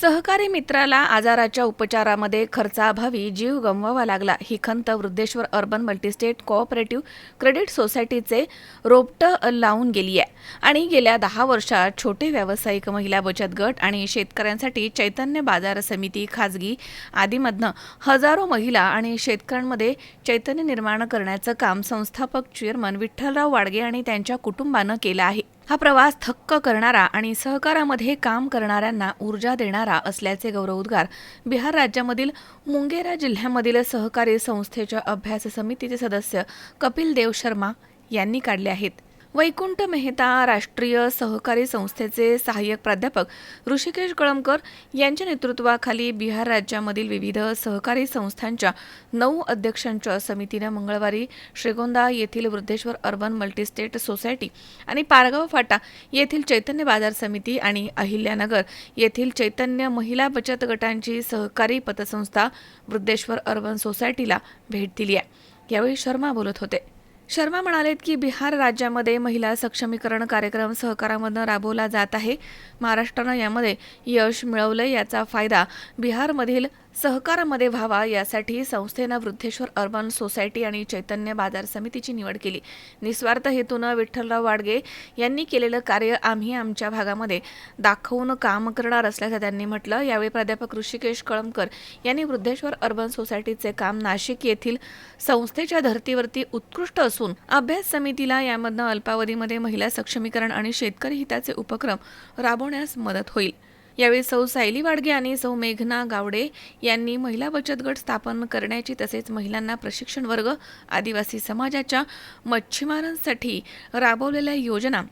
सहकारी मित्राला आजाराच्या उपचारामध्ये खर्चाअभावी जीव गमवावा लागला. ही खंत Vriddheshwar urban multistate cooperative credit सोसायटीचे रोपटं लावून गेली आहे आणि गेल्या दहा वर्षात छोटे व्यावसायिक महिला बचत गट आणि शेतकऱ्यांसाठी चैतन्य बाजार समिती खाजगी आदीमधनं हजारो महिला आणि शेतकऱ्यांमध्ये चैतन्य निर्माण करण्याचं काम संस्थापक चेअरमन विठ्ठलराव वाडगे आणि त्यांच्या कुटुंबानं केलं आहे. हा प्रवास थक्क करणारा आणि सहकारामध्ये काम करणाऱ्यांना ऊर्जा देणारा असल्याचे गौरवोद्गार बिहार राज्यामधील मुंगेरा जिल्ह्यामधील सहकारी संस्थेच्या अभ्यास समितीचे सदस्य कपिल देव शर्मा यांनी काढले आहेत. वैकुंठ मेहता राष्ट्रीय सहकारी संस्थेचे सहाय्यक प्राध्यापक ऋषिकेश कळमकर यांच्या नेतृत्वाखाली बिहार राज्यामधील विविध सहकारी संस्थांच्या नऊ अध्यक्षांच्या समितीनं मंगळवारी श्रीगोंदा येथील वृद्धेश्वर अर्बन मल्टीस्टेट सोसायटी आणि पारगाव फाटा येथील चैतन्य बाजार समिती आणि अहिल्यानगर येथील चैतन्य महिला बचत गटांची सहकारी पतसंस्था वृद्धेश्वर अर्बन सोसायटीला भेट दिली आहे. यावेळी शर्मा बोलत होते. शर्मा म्हणालेत की बिहार राज्यामध्ये महिला सक्षमीकरण कार्यक्रम सहकारामधनं राबवला जात आहे. महाराष्ट्रानं यामध्ये यश मिळवलं याचा फायदा बिहारमधील सहकारामध्ये व्हावा यासाठी संस्थेनं वृद्धेश्वर अर्बन सोसायटी आणि चैतन्य बाजार समितीची निवड केली. निस्वार्थ हेतूनं विठ्ठलराव वाडगे यांनी केलेलं कार्य आम्ही आमच्या भागामध्ये दाखवून काम करणार असल्याचं त्यांनी म्हटलं. यावेळी प्राध्यापक ऋषिकेश कळमकर यांनी वृद्धेश्वर अर्बन सोसायटीचे काम नाशिक येथील संस्थेच्या धर्तीवरती उत्कृष्ट असून अभ्यास समितीला यामधनं अल्पावधीमध्ये महिला सक्षमीकरण आणि शेतकरी हिताचे उपक्रम राबवण्यास मदत होईल. यावेळी सौ सायली वाडगे आणि सौ मेघना गावडे यांनी महिला बचत गट स्थापन करण्याची तसेच महिलांना प्रशिक्षण वर्ग आदिवासी समाजाच्या मच्छीमारांसाठी राबवलेल्या योजना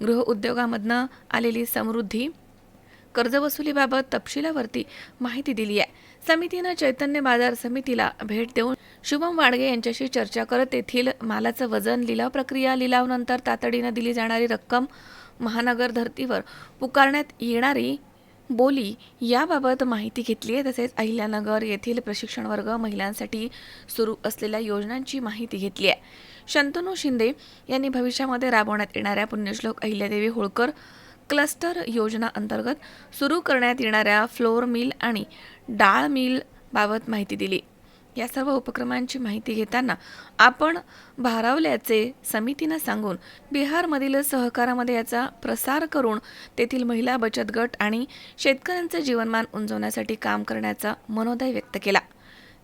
गृहउद्योगामधनं आलेली समृद्धी कर्जवसुलीबाबत तपशिलावरती माहिती दिली आहे. समितीनं चैतन्य बाजार समितीला भेट देऊन शुभम वाडगे यांच्याशी चर्चा करत तेथील मालाचं वजन लिलाव प्रक्रिया लिलावनंतर तातडीनं दिली जाणारी रक्कम महानगर धर्तीवर पुकारण्यात येणारी बोली याबाबत माहिती घेतली आहे. तसेच अहिल्यानगर येथील प्रशिक्षण वर्ग महिलांसाठी सुरू असलेल्या योजनांची माहिती घेतली आहे. शंतनू शिंदे यांनी भविष्यामध्ये राबवण्यात येणाऱ्या पुण्यश्लोक अहिल्यादेवी होळकर क्लस्टर योजना अंतर्गत सुरू करण्यात येणाऱ्या फ्लोअर मिल आणि डाळ मिल बाबत माहिती दिली. या सर्व उपक्रमांची माहिती घेताना आपण भारावल्याचे समितीनं सांगून बिहारमधील सहकारामध्ये याचा प्रसार करून तेथील महिला बचत गट आणि शेतकऱ्यांचं जीवनमान उंजवण्यासाठी काम करण्याचा मनोदय व्यक्त केला.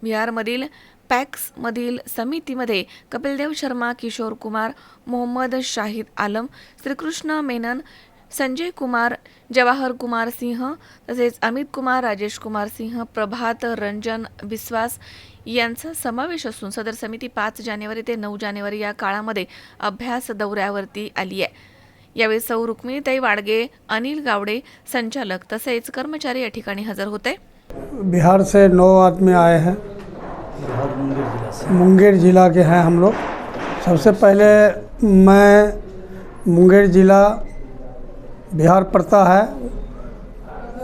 बिहारमधील पॅक्समधील समितीमध्ये कपिलदेव शर्मा किशोर कुमार मोहम्मद शाहिद आलम श्रीकृष्ण मेनन संजय कुमार जवाहर कुमार सिंह तसेच अमित कुमार राजेश कुमार सिंह प्रभात रंजन विश्वास यांचा समावेश असून सदर समिती पाच जानेवारी ते नऊ जानेवारी या काळामध्ये अभ्यास दौऱ्यावरती आली आहे. यावेळी सौ रुक्मिणीताई वाडगे अनिल गावडे संचालक तसेच कर्मचारी या ठिकाणी हजर होते. बिहार से नौ आदमी आए हैं। मुंगेर जिला के हैं हम लोग। सबसे पहले मैं मुंगेर जिला बिहार पड़ता है,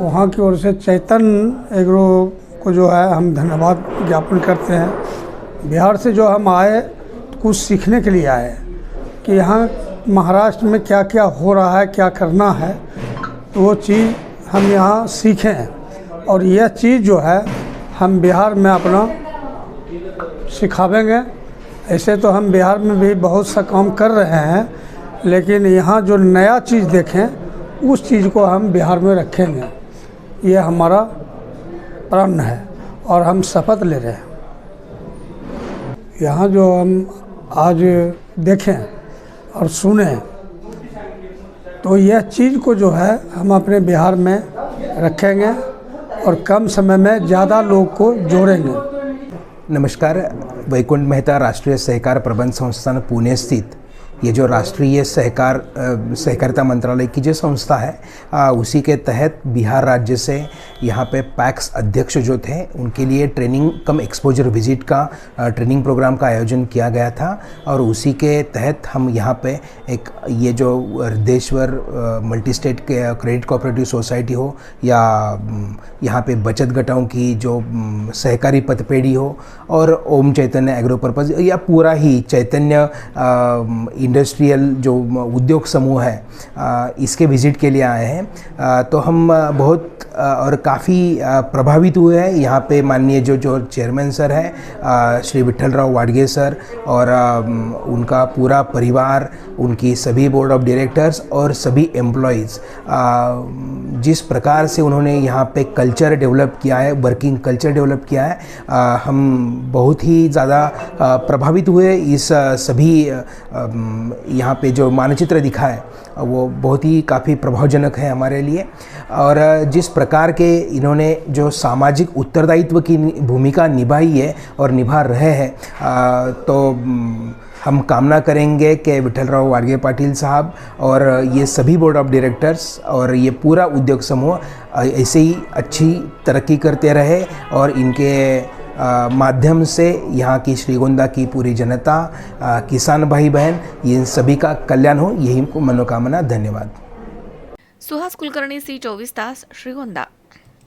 वहाँ की ओर से चैतन्य एग्रो को जो है हम धन्यवाद ज्ञापन करते हैं। बिहार से जो हम आए, कुछ सीखने के लिए आए, कि यहाँ महाराष्ट्र में क्या क्या हो रहा है, क्या करना है तो वो चीज़ हम यहाँ सीखें और यह चीज़ जो है, हम बिहार में अपना सिखावेंगे। ऐसे तो हम बिहार में भी बहुत सा काम कर रहे हैं, लेकिन यहाँ जो नया चीज़ देखें उस चीज़ को हम बिहार में रखेंगे। ये हमारा प्रण है और हम शपथ ले रहे हैं। यहाँ जो हम आज देखें और सुने तो यह चीज़ को जो है हम अपने बिहार में रखेंगे और कम समय में ज़्यादा लोग को जोड़ेंगे। नमस्कार, वैकुंठ मेहता राष्ट्रीय सहकार प्रबंध संस्थान पुणे स्थित। ये जो राष्ट्रीय सहकार सहकारिता मंत्रालय की जो संस्था है अ, उसी के तहत बिहार राज्य से यहाँ पे पैक्स अध्यक्ष जो थे उनके लिए ट्रेनिंग कम एक्सपोजर विज़िट का अ, ट्रेनिंग प्रोग्राम का आयोजन किया गया था और उसी के तहत हम यहाँ पे एक ये जो देशवर मल्टी स्टेट के क्रेडिट कोऑपरेटिव सोसाइटी हो या यहाँ पे बचत गटाओं की जो सहकारी पतपेढ़ी हो और ओम चैतन्य एग्रो पर्पज़ या पूरा ही चैतन्य इंडस्ट्रियल जो उद्योग समूह है इसके विज़िट के लिए आए हैं। तो हम बहुत और काफ़ी प्रभावित हुए हैं। यहाँ पे माननीय जो जो चेयरमैन सर हैं श्री विठल राव वाडगे सर और उनका पूरा परिवार, उनकी सभी बोर्ड ऑफ़ डायरेक्टर्स और सभी एम्प्लॉयज़ जिस प्रकार से उन्होंने यहाँ पे कल्चर डेवलप किया है वर्किंग कल्चर डेवलप किया है हम बहुत ही ज़्यादा प्रभावित हुए इस सभी यहाँ पे जो मानचित्र दिखा है, वो बहुत ही काफ़ी प्रभावजनक है हमारे लिए। और जिस प्रकार के इन्होंने जो सामाजिक उत्तरदायित्व की भूमिका निभाई है और निभा रहे हैं तो हम कामना करेंगे कि विठल राव वाडगे पाटिल साहब और ये सभी बोर्ड ऑफ़ डायरेक्टर्स और ये पूरा उद्योग समूह ऐसे ही अच्छी तरक्की करते रहे और इनके माध्यम से यहाँ की श्रीगोंदा की पूरी जनता आ, किसान भाई बहन इन सभी का कल्याण हो यही मनोकामना धन्यवाद। सुहास कुलकर्णी सी चौबीस तास श्रीगोंदा।